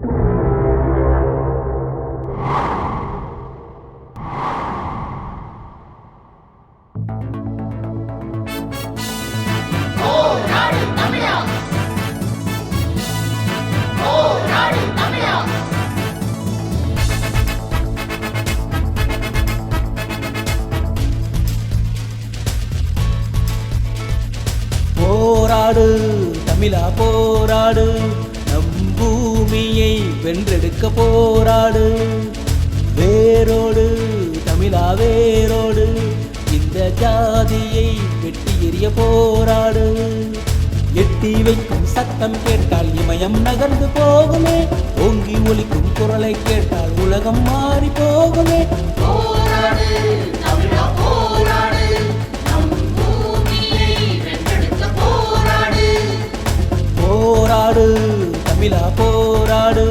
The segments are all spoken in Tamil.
போராடு தமிழா போராடு. நம் பூமியை வென்றெடுக்க போராடு. வேரோடு தமிழா வேரோடு இந்த ஜாதியை வெட்டி எறிய போராடு. எட்டி வைக்கும் சத்தம் கேட்டால் இமயம் நகர்ந்து போகுமே. ஓங்கி ஒலிக்கும் குரலை கேட்டால் உலகம் மாறி போகுமே. போராடு. தமிழா போராடு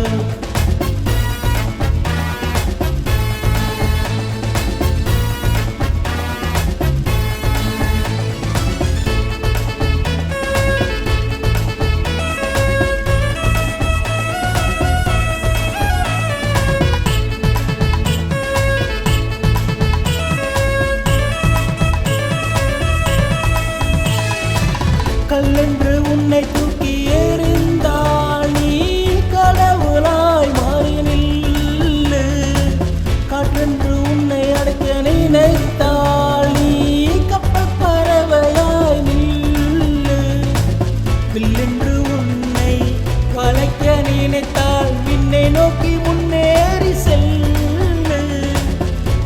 நோக்கி முன்னேறி செல்லு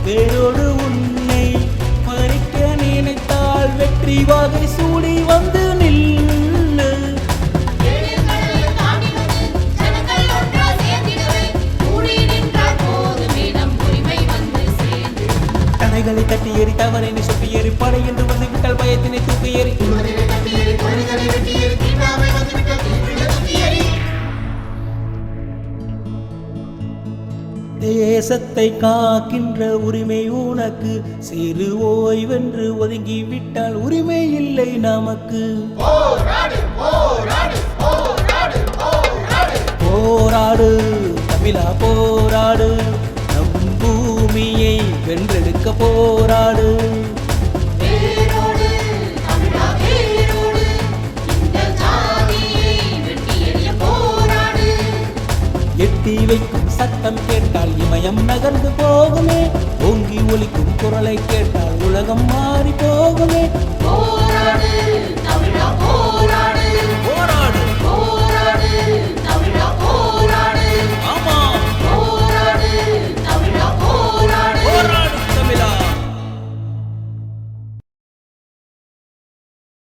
வேரோடு உன்னை மறிக்க நினைத்தால் வெற்றி வாகை சூடி வந்து நில்லு. தடைகளை தட்டி ஏறி தவறினை சுட்டி படை என்று வந்து விட்டால் பயத்தினை தூக்கி ஏறி எறி. தேசத்தை காக்கின்ற உரிமை உனக்கு. சிறு ஓய்வென்று ஒதுங்கி விட்டால் உரிமை இல்லை நமக்கு. போராடு தமிழா போராடு. நம் பூமியை வென்றெடுக்க போராடு. எட்டி வைக்கும் சத்தம் கேட்டால் இமயம் நகர்ந்து போகுமே. ஓங்கி ஒலிக்கும் குரலை கேட்டால் உலகம் மாறி போகுமே. போராடு.